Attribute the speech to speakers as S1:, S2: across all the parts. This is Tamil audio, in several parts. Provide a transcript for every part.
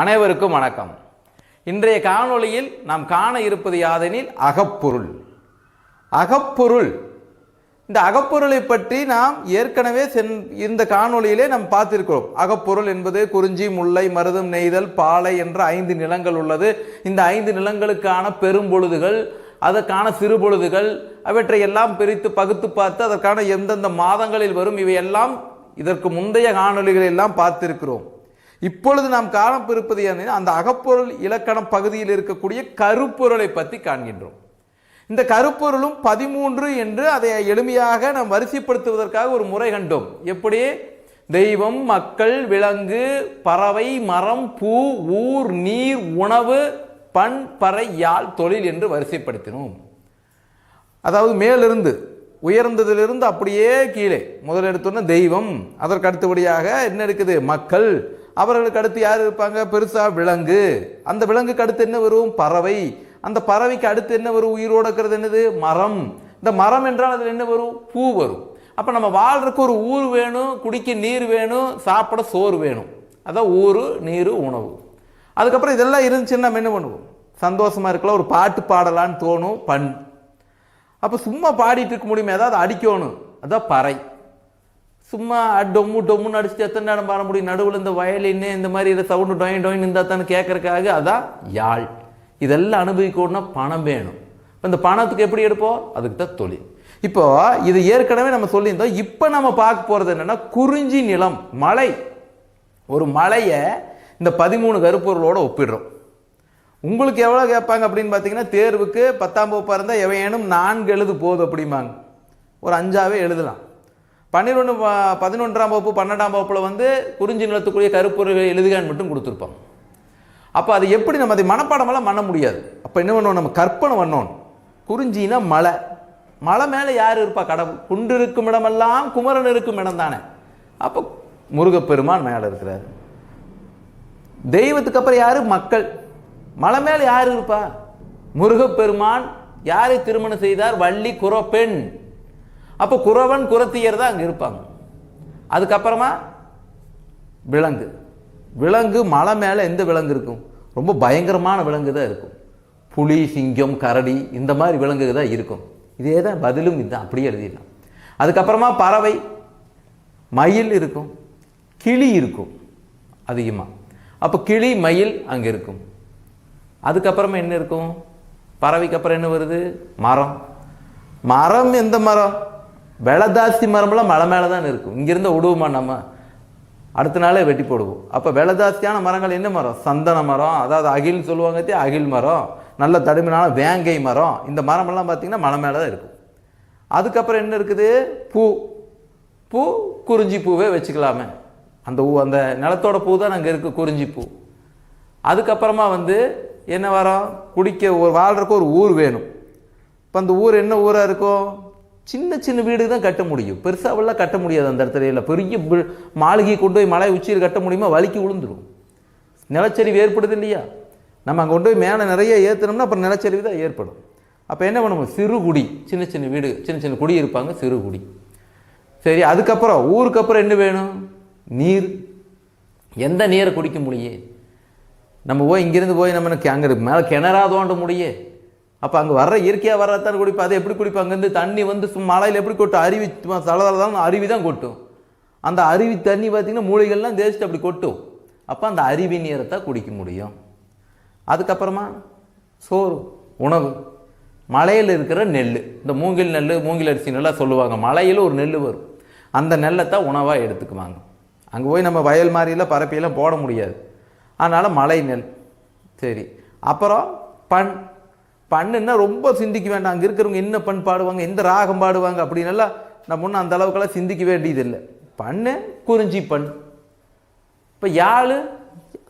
S1: அனைவருக்கும் வணக்கம். இன்றைய காணொளியில் நாம் காண இருப்பது யாதெனில் அகப்பொருள். அகப்பொருள். இந்த அகப்பொருளை பற்றி நாம் ஏற்கனவே சென் இந்த காணொளியிலே நாம் பார்த்திருக்கிறோம். அகப்பொருள் என்பது குறிஞ்சி முல்லை மருதம் நெய்தல் பாலை என்ற ஐந்து நிலங்கள் உள்ளது. இந்த ஐந்து நிலங்களுக்கான பெரும்பொழுதுகள் அதற்கான சிறுபொழுதுகள் அவற்றை எல்லாம் பிரித்து பகுத்து பார்த்து அதற்கான எந்தெந்த மாதங்களில் வரும் இவையெல்லாம் இதற்கு முந்தைய காணொளிகள் எல்லாம் பார்த்திருக்கிறோம். இப்பொழுது நாம் காணப்பிருப்பது என்ன அந்த அகப்பொருள் இலக்கணம் பகுதியில் இருக்கக்கூடிய கருப்பொருளை பற்றி காண்கின்றோம். இந்த கருப்பொருளும் பதிமூன்று என்று அதை எளிமையாக நாம் வரிசைப்படுத்துவதற்காக ஒரு முறை கண்டோம். எப்படி? தெய்வம் மக்கள் விலங்கு பறவை மரம் பூ ஊர் நீர் உணவு பண் பறை யாழ் தொழில் என்று வரிசைப்படுத்தினோம். அதாவது மேலிருந்து உயர்ந்ததிலிருந்து அப்படியே கீழே. முதல் எடுத்தோன்னா தெய்வம். அதற்கு அடுத்தபடியாக என்ன இருக்குது? மக்கள். அவர்களுக்கு அடுத்து யார் இருப்பாங்க? பெருசாக விலங்கு. அந்த விலங்குக்கு அடுத்து என்ன வரும்? பறவை. அந்த பறவைக்கு அடுத்து என்ன வரும்? உயிரோடு இருக்கிறது என்னது? மரம். இந்த மரம் என்றால் அதில் என்ன வரும்? பூ வரும். அப்போ நம்ம வாழ்றதுக்கு ஒரு ஊர் வேணும் குடிக்க நீர் வேணும் சாப்பிட சோறு வேணும். அதான் ஊர் நீர் உணவு. அதுக்கப்புறம் இதெல்லாம் இருந்துச்சுன்னா நம்ம என்ன பண்ணுவோம்? சந்தோஷமாக இருக்கலாம். ஒரு பாட்டு பாடலான்னு தோணும் பண். அப்போ சும்மா பாடிட்டு இருக்க முடியுமே ஏதாவது அடிக்கணும். அதான் பறை. சும்மா டொம்மு டொம்முன்னு அடிச்சுட்டு எத்தனை நேரம் பாட முடியும்? நடுவில் இந்த வயலின்னு இந்த மாதிரி இதை சவுண்டு டொயின் டொயின் இருந்தால் தானே கேட்கறதுக்காக? அதான் யாழ். இதெல்லாம் அனுபவிக்கணும்னா பணம் வேணும். இப்போ இந்த பணத்துக்கு எப்படி எடுப்போம்? அதுக்கு தான் தொழில். இப்போ இது ஏற்கனவே நம்ம சொல்லியிருந்தோம். இப்போ நம்ம பார்க்க போகிறது என்னன்னா குறிஞ்சி நிலம் மலை. ஒரு மலையை இந்த பதிமூணு கருப்பொருளோடு ஒப்பிடுறோம். உங்களுக்கு எவ்வளோ கேட்பாங்க அப்படின்னு பார்த்தீங்கன்னா தேர்வுக்கு பத்தாம் வகுப்பாக இருந்தால் எவையேனும் நான்கு எழுது போதும் அப்படிம்பாங்க. ஒரு அஞ்சாவே எழுதலாம். பன்னிரெண்டு பதினொன்றாம் வகுப்பு பன்னெண்டாம் வகுப்பில் வந்து குறிஞ்சி நிலத்துக்குரிய கருப்பொருள் எழுதுகான்னு மட்டும் கொடுத்துருப்பாங்க அப்போ அது எப்படி நம்ம அதை மனப்பாடமெல்லாம் பண்ண முடியாது. அப்போ என்ன பண்ணுவோம்? நம்ம கற்பனை பண்ணோம் குறிஞ்சினா மலை. மலை மேலே யார் இருப்பா? கடவுள். குன்று இருக்கும் இடமெல்லாம் குமரன் இருக்கும் இடம் தானே. அப்போ முருகப்பெருமான் மேலே இருக்கிறார். தெய்வத்துக்கு அப்புறம் யாரு? மக்கள். மலை மேலே யார் இருப்பா? முருகப்பெருமான். யாரை திருமணம் செய்தார்? வள்ளி குரப்பெண் அப்போ குறவன் குறத்தியர் தான் அங்கே இருப்பாங்க. அதுக்கப்புறமா விலங்கு. விலங்கு மலை மேலே எந்த விலங்கு இருக்கும்? ரொம்ப பயங்கரமான விலங்கு தான் இருக்கும். புலி சிங்கம் கரடி இந்த மாதிரி விலங்கு தான் இருக்கும். இதே தான் பதிலும் இதுதான் அப்படியே எழுதிடலாம். அதுக்கப்புறமா பறவை. மயில் இருக்கும். கிளி இருக்கும் அதிகமாக அப்போ கிளி மயில் அங்கே இருக்கும். அதுக்கப்புறமா என்ன இருக்கும்? பறவைக்கு அப்புறம் என்ன வருது? மரம். மரம் எந்த மரம்? வெளதாசி மரம்லாம் மலை மேலே தான் இருக்கும். இங்கேருந்து விடுவோமா நம்ம? அடுத்த நாளே வெட்டி போடுவோம். அப்போ வெளதாசியான மரங்கள் என்ன மரம்? சந்தன மரம் அதாவது அகில்னு சொல்லுவாங்க அகில் மரம் நல்ல தடுமையான வேங்கை மரம். இந்த மரமெல்லாம் பார்த்திங்கன்னா மலை மேலே தான் இருக்கும். அதுக்கப்புறம் என்ன இருக்குது? பூ. பூ குறிஞ்சி பூவே வச்சுக்கலாமே. அந்த ஊ அந்த நிலத்தோட பூ தான் அங்கே இருக்குது குறிஞ்சி பூ. அதுக்கப்புறமா வந்து என்ன வரோம்? குடிக்க ஒரு வாழ்கிறக்கு ஒரு ஊர் வேணும். இப்போ அந்த ஊர் என்ன ஊராக இருக்கும்? சின்ன சின்ன வீடு தான் கட்ட முடியும். பெருசாவெல்லாம் கட்ட முடியாது அந்த இடத்துல. இல்லை பெரிய மாளிகை கொண்டு போய் மலை உச்சியில் கட்ட முடியுமா? வலிக்கு விழுந்துடும் நிலச்சரிவு ஏற்படுது இல்லையா? நம்ம அங்கே கொண்டு போய் மேலே நிறைய ஏற்றுனோம்னா அப்புறம் நிலச்சரிவு தான் ஏற்படும். அப்போ என்ன பண்ணுவோம்? சிறு குடி சின்ன சின்ன வீடு சின்ன சின்ன குடி இருப்பாங்க சிறு குடி. சரி அதுக்கப்புறம் ஊருக்கு அப்புறம் என்ன வேணும்? நீர். எந்த நீரை குடிக்க முடியும்? நம்ம போய் இங்கேருந்து போய் நம்ம அங்கே மேலே கிணறா தோண்ட முடியும். அப்போ அங்கே வர்ற இயற்கையாக வர்றதான் குடிப்பா அதை எப்படி குடிப்பா? அங்கேருந்து தண்ணி வந்து சும்மா மலையில் எப்படி கொட்டும்? அருவி தளதளதான் அருவி தான் கொட்டும். அந்த அருவி தண்ணி பார்த்தீங்கன்னா மூலிகைலாம் தேய்ச்சிட்டு அப்படி கொட்டும். அப்போ அந்த அருவி நீரை தான் குடிக்க முடியும். அதுக்கப்புறமா சோறு உணவு. மலையில் இருக்கிற நெல் இந்த மூங்கில் நெல் மூங்கில் அரிசி நெல்லாம் சொல்லுவாங்க. மலையில் ஒரு நெல் வரும். அந்த நெல்லை தான் உணவாக எடுத்துக்குவாங்க. அங்கே போய் நம்ம வயல் மாதிரிலாம் பரப்பியெல்லாம் போட முடியாது. அதனால் மலை நெல். சரி. அப்புறம் பண் பண்ணுன்னா ரொம்ப சிந்திக்க வேண்டாம். அங்கே இருக்கிறவங்க என்ன பண் பாடுவாங்க எந்த ராகம் பாடுவாங்க அப்படின்னு நம்ம ஒன்றும் அந்த அளவுக்கெல்லாம் சிந்திக்க வேண்டியதில்லை. பண்ணு குறிஞ்சி பண் இப்போ யாழ்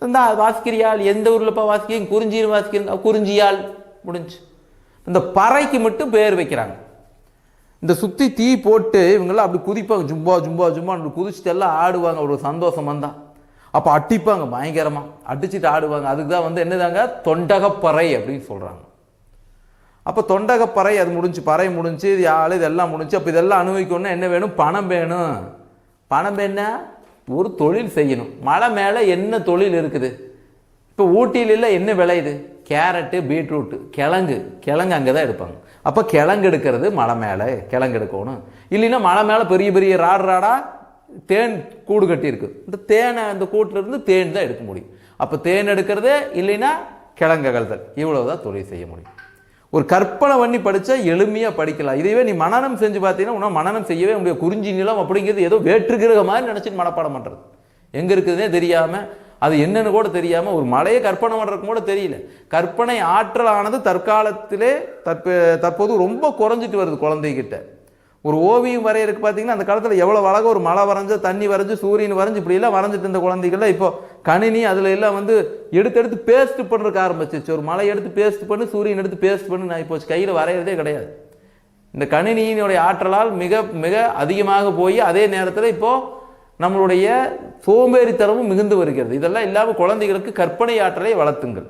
S1: இந்த வாசிக்கிறியாள் எந்த எந்த ஊர்லப்பா வாசிக்கிறீங்க? குறிஞ்சின்னு வாசிக்கிறீங்க குறிஞ்சியால் முடிஞ்சு. இந்த பறைக்கு மட்டும் பேர் வைக்கிறாங்க. இந்த சுற்றி தீ போட்டு இவங்கெல்லாம் அப்படி குதிப்பாங்க. ஜும்பா ஜும்பா ஜும்பா அப்படி குதிச்சுட்டு எல்லாம் ஆடுவாங்க. ஒரு சந்தோஷம் வந்தா. அப்போ அடிப்பாங்க பயங்கரமாக அடிச்சுட்டு ஆடுவாங்க. அதுக்கு தான் வந்து என்னதாங்க? தொண்டகப்பறை அப்படின்னு சொல்கிறாங்க அப்போ தொண்டகப்பறை அது முடிஞ்சு பறை முடிஞ்சு இது ஆள் இதெல்லாம் முடிஞ்சு அப்போ இதெல்லாம் அனுபவிக்கணும்னா என்ன வேணும்? பணம் வேணும். பணம் என்ன ஒரு தொழில் செய்யணும். மலை மேலே என்ன தொழில் இருக்குது? இப்போ ஊட்டியில என்ன விளையுது கேரட்டு பீட்ரூட்டு கிழங்கு. கிழங்கு அங்கே தான் எடுப்பாங்க. அப்போ கிழங்கு எடுக்கிறது மலை மேலே கிழங்கு எடுக்கணும். இல்லைன்னா மலை மேலே பெரிய பெரிய ராடு ராடாக தேன் கூடு கட்டியிருக்கு. இந்த தேனை அந்த கூட்டிலிருந்து தேன் தான் எடுக்க முடியும். அப்போ தேன் எடுக்கிறது இல்லைன்னா கிழங்கு அகழ்தல். இவ்வளோ தான் தொழில் செய்ய முடியும். ஒரு கற்பனை பண்ணி படித்தா எளிமையாக படிக்கலாம். இதுவே நீ மனனம் செஞ்சு பார்த்தீங்கன்னா உன்னால் மனனம் செய்யவே முடியாது. குறிஞ்சி நிலம் அப்படிங்கிறது ஏதோ வேற்றுகிரக மாதிரி நினச்சிட்டு மனப்பாடம் பண்ணுறது எங்கே இருக்குதுன்னே தெரியாமல் அது என்னென்னு கூட தெரியாமல் ஒரு மலையை கற்பனை பண்ணுறதுக்கு கூட தெரியல. கற்பனை ஆற்றலானது தற்காலத்திலே தற்ப தற்போது ரொம்ப குறைஞ்சிட்டு வருது குழந்தைகிட்ட. ஒரு ஓவியம் வரையறதுக்கு பார்த்தீங்கன்னா அந்த காலத்தில் எவ்வளோ அழகாக ஒரு மலை வரைஞ்சு தண்ணி வரைஞ்சு சூரியன் வரைஞ்சு இப்படிலாம் வரைஞ்சிட்டு இருந்த குழந்தைகள்லாம் இப்போ கணினி அதில் எல்லாம் வந்து எடுத்து எடுத்து பேஸ்ட் பண்ணுறதுக்கு ஆரம்பிச்சிச்சு ஒரு மலை எடுத்து பேஸ்ட் பண்ணி சூரியன் எடுத்து பேஸ்ட் பண்ணி நான் இப்போ கையில் வரைகிறதே கிடையாது. இந்த கணினியினுடைய ஆற்றலால் மிக மிக அதிகமாக போய் அதே நேரத்தில் இப்போது நம்மளுடைய சோம்பேறித்தனமும் மிகுந்து வருகிறது. இதெல்லாம் இல்லாமல் குழந்தைகளுக்கு கற்பனை ஆற்றலை வளர்த்துங்கள்.